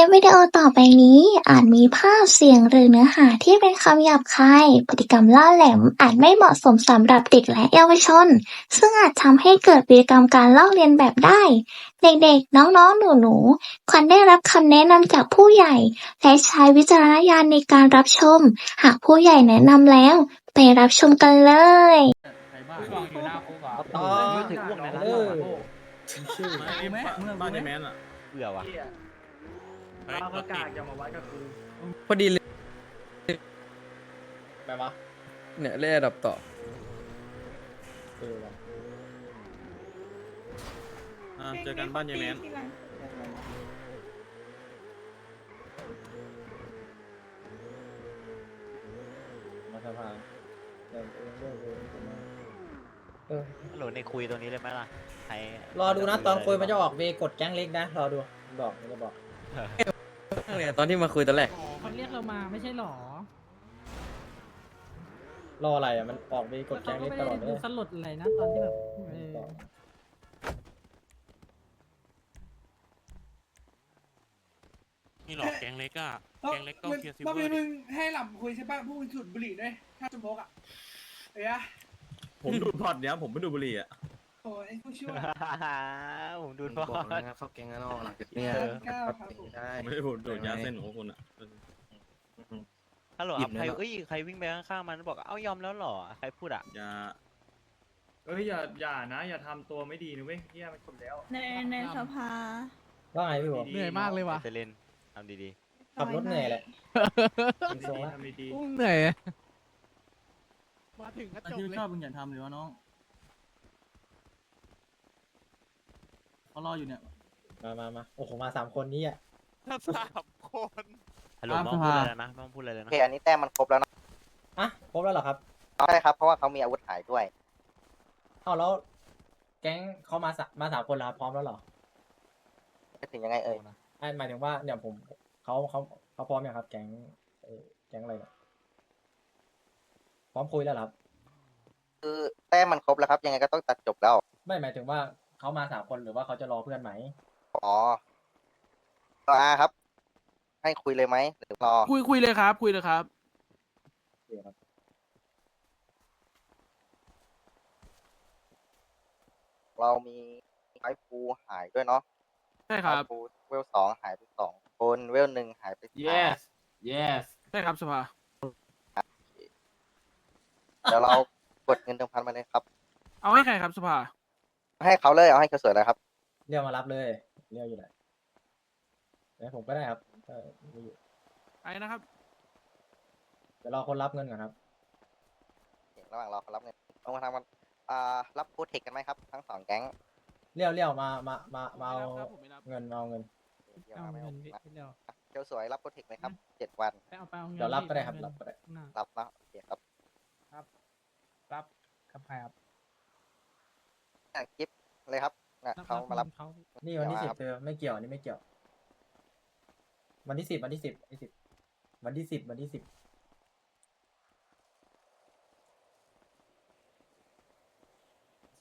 ลิปวิดีโอต่อไปนี้ อาจมีภาพเสียงหรือเนื้อหาที่เป็นคำหยาบคาย พฤติกรรมล่าแหลมอาจไม่เหมาะสมสำหรับเด็กและเยาวชน ซึ่งอาจทำให้เกิดพฤติกรรมการลอกเลียนแบบได้ เด็กๆ น้องๆ หนูๆ ควรได้รับคำแนะนำจากผู้ใหญ่ และใช้วิจารณญาณในการรับชม หากผู้ใหญ่แนะนำแล้ว ไปรับชมกันเลยช่วงอยู่หน้าคุกเหรออ๋อไม่ถึงอ้วกในร้านเอเราอชื่อไม่บ้านในแมนอะเบื่อว่ะ เราประกาศจะมาวัดก็คือพอดีเลยแบบว่าเนี่ยเล่นระดับต่อ เออว่ะอ่าเจอกันบ้านยายแมนมาสภาเดินเองเรื่องเองผมมาเออโหลในคุยตรงนี้เลยไหมล่ะใครรอดูนะตอนคุยมันจะออกเวกดแก๊งเล็กนะ รอดูมันบอกมันจะบอกเนี่ย ตอนที่มาคุยตอนแรกเขาเรียกเรามาไม่ใช่หรอรออะไรอะมันออกเวกดแล้วเขาก็แก๊งเล็กไม่ตได้ลอดเลดูยสลดอะไรนะตอนที่แบบเออนี่หรอกแกงเล็กอะแกงเล็กก็เคลียร์ซิลรอบเวอนี้ร์มึดิงให้หล่ำคุยใช่ป่ะพวกมึงสูดบุหรี่ด้วยถ้าสโมกอะเอ้ยอะผมดูดพอดเนี้ยผมไม่ดูดบุหรี่อะ โอ้ยไอ้พวกชั่วผมดูพ่อเข้าแกงกันออกหลังจากเกินเก้าครับผมได้ผมไม่ได้ดูดดูดยาเส้นของคุณอะ ฮัลโหลหยิอะบเลยใครเหรอเอ้ยใครวิ่งไปข้างๆมันบอกเอ้ายอมแล้วเหรอใครพูดอะยาเอ้ยอย่าอย่านะ อย่าทำตัวไม่ดีนะเว้ยเฮียมันคนแล้ว ในในสภาว่าไงพี่บอกดีเหนื่อยมากเลยว่ะ เซเลนทำดีขับรถเหนื่อยแหละ ทำดีๆทำดีอุ้งเหนื่อย มาถึงก็จบที่เลยชอบมึงอย่าทำเลยวะน้อง เขารออยู่เนี่ย มามามาโอ้โห มาสามคนนี้อะสามคนๆฮัลโหลตามไม่ต้องสพูดภาอะไรแล้วนะไม่ต้องพูดอะไรเลยโอนะเคอันนี้แต้มมันครบแล้วเนอะอะ ครบแล้วเหรอครับ ใช่ครับ เพราะว่าเขามีอาวุธหายด้วย เอาแล้ว แก๊งเขามาสะมาสามคนแล้วครับพร้อมแล้วเหรอจะถึงยังไงเอ่ยไอ้หมายถึงว่าเนี่ยผมเขาเขาเขาพร้อมยังครับ แก๊งเอ่อแก๊งอะไรเนี่ยพร้อมคุยแล้วเหรอครับ คือแต้มมันครบแล้วครับ ยังไงก็ต้องตัดจบแล้ว ไม่หมายถึงว่า เขามาสามคนหรือว่าเขาจะรอเพื่อนไหมอ๋อรออาครับ ให้คุยเลยไหมหรือรอ คุยคุยเลยครับ คุยเลยครับ โอเคครับเรามีไวฟูหายด้วยเนาะใช่ครับไวฟูเวลสองหายไปสองคนเวลหนึ่งหายไปสาม yes yes ใช่ครับสภา เดี๋ยวเรากดเงินเดิมพันมาเลยครับ เอาให้ใครครับสภา ให้เขาเลยเอาให้เขาสวยเลยครับ เรียกมารับเลยเรียกอยู่ไหนเดี๋ยวผมก็ได้ครับเออไม่อยู่ไปนะครับ เดี๋ยวรอคนรับเงินก่อนครับ ระหว่างรอเขารับเงินเอามาทำมันอ่ารับโปรเทคกันไหมครับ ทั้งสองแก๊งเรียวเรียวมามามามาเอาไม่รับครับผมไม่รับเงินมาเอาเงิน เดี๋ยวเอามาไม่เงิเอานพี่นะเดี๋ยวเจ้าสวยรับโปรเทคไหมครับเจ็ดวันไปเอาไปเอาเงินเดี๋ยวรับก็ได้ครับพี่รับก็ได้น่ะรับนะโอเคครับรับกับใครครับ อะกิฟเลยครับนะเขามารับ เขานี่วันที่เดี๋สิยวบครับ เธอไม่เกี่ยวอันนี้ไม่เกี่ยว วันที่สิบวันที่สิบวันที่สิบวันที่สิบวันที่สิบ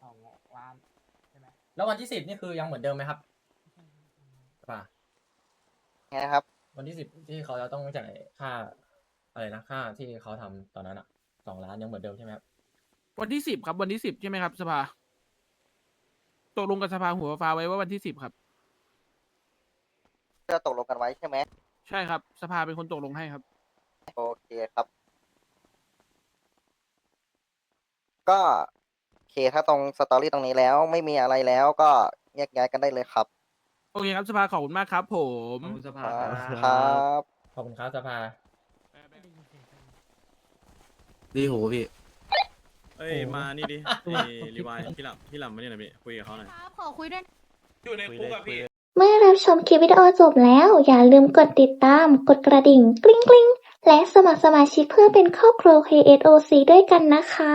สองล้านใช่ไหมแล้ววันที่สิบนี่คือยังเหมือนเดิมไหมครับป่ะไงนะครับวันที่สิบที่เขาจะต้องจ่ายค่า อะไรนะค่าที่เขาทำตอนนั้นอะสองล้านยังเหมือนเดิมใช่ไหมครับวันที่สิบครับวันที่สิบใช่ไหมครับสภา ตกลงกับสภาหัวฟ้าไว้ว่าวันที่สิบครับเราตกลงกันไว้ใช่ไหมใช่ครับ สภาเป็นคนตกลงให้ครับ โอเคครับ ก็โอเคถ้าตรงสตอรี่ตรงนี้แล้วไม่มีอะไรแล้วก็แยกย้ายกันได้เลยครับโอเคครับสภาขอบคุณมากครับ ผมสภาครับขอบคุณครับสภา ดีหูพี่ เอ้ยมานี่ดิไอ้รีวายพี่หลับพี่หลับมาเนี่ยหน่อยพี่คุยกับเขาหน่อยครับขอคุยด้วย อยู่ในคุยคุเลกยอะคุยพี่เลยเมื่อรับชมคลิปวิดีโอจบแล้ว อย่าลืมกดติดตาม กดกระดิ่งกริ๊งกริ๊งและสมัครสมาชิกเพื่อเป็นครอบครัว KSOC ด้วยกันนะคะ